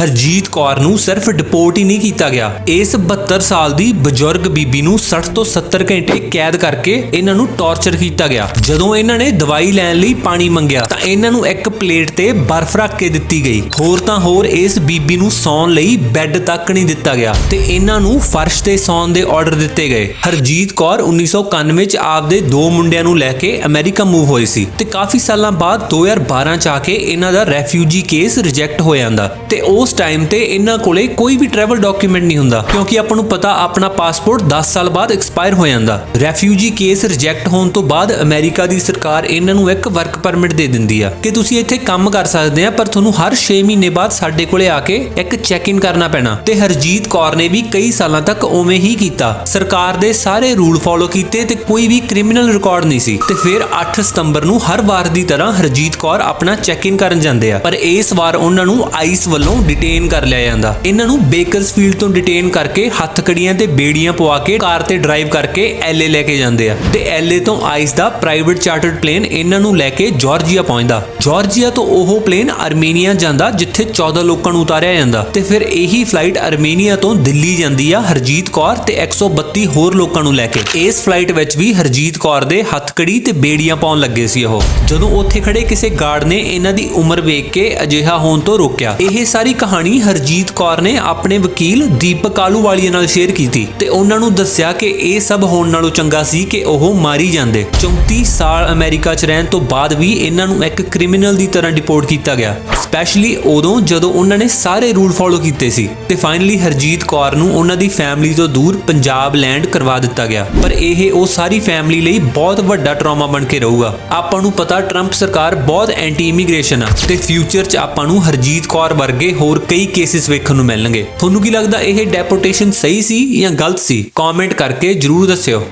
ਹਰਜੀਤ ਕੌਰ ਨੂੰ ਸਿਰਫ ਡਿਪੋਰਟ ਹੀ ਨਹੀਂ ਕੀਤਾ ਗਿਆ। ਇਸ 72 ਸਾਲ ਦੀ ਬਜ਼ੁਰਗ ਬੀਬੀ ਨੂੰ 60 ਤੋਂ 70 ਘੰਟੇ ਕੈਦ ਕਰਕੇ ਇਹਨਾਂ ਨੂੰ ਟੌਰਚਰ ਕੀਤਾ ਗਿਆ। ਜਦੋਂ ਇਹਨਾਂ ਨੇ ਦਵਾਈ ਲੈਣ ਲਈ ਪਾਣੀ ਮੰਗਿਆ, ਤਾਂ ਇਹਨਾਂ ਨੂੰ ਇੱਕ ਪਲੇਟ ਤੇ ਬਰਫ਼ ਰੱਖ ਕੇ ਦਿੱਤੀ ਗਈ। ਹੋਰ ਤਾਂ ਹੋਰ ਇਸ ਬੀਬੀ ਨੂੰ ਸੌਣ ਲਈ ਬੈੱਡ ਤੱਕ ਨਹੀਂ ਦਿੱਤਾ ਗਿਆ ਤੇ ਇਹਨਾਂ ਨੂੰ ਫਰਸ਼ ਤੇ ਸੌਣ ਦੇ ਆਰਡਰ ਦਿੱਤੇ ਗਏ। ਹਰਜੀਤ ਕੌਰ 1991 ਚ ਆਪਦੇ ਦੋ ਮੁੰਡਿਆਂ ਨੂੰ ਲੈ ਕੇ ਅਮਰੀਕਾ ਮੂਵ ਹੋਈ ਸੀ ਤੇ ਕਾਫੀ ਸਾਲਾਂ ਬਾਅਦ 2012 ਚ ਆ ਕੇ ਇਹਨਾਂ ਦਾ ਰੈਫਿਊਜੀ ਕੇਸ ਰਿਜੈਕਟ ਹੋ ਜਾਂਦਾ ਤੇ ਉਹ ਉਸ ਟਾਈਮ ਤੇ ਇਹਨਾਂ ਕੋਲੇ ਕੋਈ ਵੀ ਟਰੈਵਲ ਡਾਕੂਮੈਂਟ ਨਹੀਂ ਹੁੰਦਾ, ਕਿਉਂਕਿ ਆਪਾਂ ਨੂੰ ਪਤਾ ਆਪਣਾ ਪਾਸਪੋਰਟ 10 ਸਾਲ ਬਾਅਦ ਐਕਸਪਾਇਰ ਹੋ ਜਾਂਦਾ। ਰੈਫਿਊਜੀ ਕੇਸ ਰਿਜੈਕਟ ਹੋਣ ਤੋਂ ਬਾਅਦ ਅਮਰੀਕਾ ਦੀ ਸਰਕਾਰ ਇਹਨਾਂ ਨੂੰ ਇੱਕ ਵਰਕ ਪਰਮਿਟ ਦੇ ਦਿੰਦੀ ਆ। ਕਿ ਤੁਸੀਂ ਇੱਥੇ ਕੰਮ ਕਰ ਸਕਦੇ ਆ, ਪਰ ਤੁਹਾਨੂੰ ਹਰ 6 ਮਹੀਨੇ ਬਾਅਦ ਸਾਡੇ ਕੋਲੇ ਆ ਕੇ ਇੱਕ ਚੈੱਕ ਇਨ ਕਰਨਾ ਪੈਣਾ। ਤੇ ਹਰਜੀਤ ਕੌਰ ਨੇ ਵੀ ਕਈ ਸਾਲਾਂ ਤੱਕ ਉਵੇਂ ਹੀ ਕੀਤਾ। ਸਰਕਾਰ ਦੇ ਸਾਰੇ ਰੂਲ ਫੋਲੋ ਕੀਤੇ ਤੇ ਕੋਈ ਵੀ ਕ੍ਰਿਮੀਨਲ ਰਿਕਾਰਡ ਨਹੀਂ ਸੀ। ਤੇ ਫਿਰ 8 ਸਤੰਬਰ ਨੂੰ ਹਰ ਵਾਰ ਦੀ ਤਰ੍ਹਾਂ ਹਰਜੀਤ ਕੌਰ ਆਪਣਾ ਚੈੱਕ ਇਨ ਕਰਨ ਜਾਂਦੇ ਆ। ਪਰ ਇਸ ਵਾਰ ਉਹਨਾਂ ਨੂੰ ਆਈਸ ਵੱਲੋਂ ਡਿਟੇਨ ਕਰ ਲਿਆ ਜਾਂਦਾ। ਇਹਨਾਂ ਨੂੰ ਬੇਕਰਸਫੀਲਡ ਤੋਂ ਡਿਟੇਨ ਕਰਕੇ ਹੱਥ ਤੇ ਬੇੜੀਆਂ ਪਵਾ ਕੇ ਕਾਰ ਤੇ ਡਰਾਈਵ ਕਰਕੇ ਐਲਏ ਲੈ ਕੇ ਜਾਂਦੇ ਆ। ਤੇ ਐਲਏ ਤੋਂ ਆਈਸ ਦਾ ਪ੍ਰਾਈਵੇਟ ਚਾਰਟਰਡ ਪਲੇਨ ਇਹਨਾਂ ਨੂੰ ਲੈ ਕੇ ਜਾਰਜੀਆ ਪਹੁੰਚਦਾ। ਜਾਰਜੀਆ ਤੋਂ ਉਹ ਪਲੇਨ ਅਰਮੇਨੀਆ ਜਾਂਦਾ, ਜਿੱਥੇ 14 ਲੋਕਾਂ ਨੂੰ ਉਤਾਰਿਆ ਜਾਂਦਾ। ਤੇ ਫਿਰ ਇਹੀ ਫਲਾਈਟ ਅਰਮੇਨੀਆ ਤੋਂ ਦਿੱਲੀ ਜਾਂਦੀ ਆ ਹਰਜੀਤ ਕੌਰ ਤੇ 132 ਹੋਰ ਲੋਕਾਂ ਨੂੰ ਲੈ ਕੇ। ਇਸ ਫਲਾਈਟ ਵਿੱਚ ਵੀ ਹਰਜੀਤ ਕੌਰ ਦੇ ਹੱਥਕੜੀ ਤੇ ਬੇੜੀਆਂ ਪਾਉਣ ਲੱਗੇ ਸੀ ਉਹ। ਜਦੋਂ ਉੱਥੇ ਖੜੇ ਕਿਸੇ ਗਾਰਡ ਨੇ ਇਹਨਾਂ ਦੀ ਉਮਰ ਵੇਖ ਕੇ ਅਜਿਹਾ ਹੋਣ ਤੋਂ ਰੋਕਿਆ, ਇਹ ਸਾਰੀ ਕਹਾਣੀ ਹਰਜੀਤ ਕੌਰ ਨੇ ਆਪਣੇ ਵਕੀਲ ਦੀਪਕ ਆਲੂਵਾਲੀਆ ਨਾਲ ਸ਼ੇਅਰ ਕੀਤੀ ਤੇ ਉਹਨਾਂ ਨੂੰ ਦੱਸਿਆ ਕਿ ਇਹ ਸਭ ਹੋਣ ਨਾਲੋਂ ਚੰਗਾ ਸੀ ਕਿ ਉਹ ਮਾਰੀ ਜਾਂਦੇ। 34 ਸਾਲ ਅਮਰੀਕਾ 'ਚ ਰਹਿਣ ਤੋਂ ਬਾਅਦ ਵੀ ਇਹਨਾਂ ਨੂੰ ਇੱਕ ਕ੍ਰਿਮੀਨਲ ਦੀ ਤਰ੍ਹਾਂ ਡਿਪੋਰਟ ਕੀਤਾ ਗਿਆ। ਸਪੈਸ਼ਲੀ ਉਦੋਂ ਜਦੋਂ ਉਹਨਾਂ ਨੇ ਸਾਰੇ ਰੂਲ ਫੋਲੋ ਕੀਤੇ ਸੀ ਤੇ ਫਾਈਨਲੀ ਹਰਜੀਤ ਕੌਰ ਨੂੰ ਉਹਨਾਂ ਦੀ ਫੈਮਿਲੀ ਤੋਂ ਦੂਰ ਪੰਜਾਬ ਲੈਂਡ ਕਰਵਾ ਦਿੱਤਾ ਗਿਆ। ਪਰ ਇਹ ਉਹ ਸਾਰੀ ਫੈਮਿਲੀ ਲਈ ਬਹੁਤ ਵੱਡਾ ਟਰਾਮਾ ਬਣ ਕੇ ਰਹੂਗਾ। ਆਪਾਂ ਨੂੰ ਪਤਾ ਟਰੰਪ ਸਰਕਾਰ ਬਹੁਤ ਐਂਟੀ ਇਮੀਗ੍ਰੇਸ਼ਨ ਆ ਤੇ ਫਿਊਚਰ 'ਚ ਆਪਾਂ ਨੂੰ ਹਰਜੀਤ ਕੌਰ ਵਰਗੇ ਹੋਰ ਹੋਰ ਕਈ ਕੇਸਿਸ ਵੇਖਣ ਨੂੰ ਮਿਲਣਗੇ। ਤੁਹਾਨੂੰ ਕੀ ਲੱਗਦਾ ਇਹ ਡੈਪੋਟੇਸ਼ਨ ਸਹੀ ਸੀ ਜਾਂ ਗਲਤ ਸੀ? ਕਮੈਂਟ ਕਰਕੇ ਜਰੂਰ ਦੱਸਿਓ।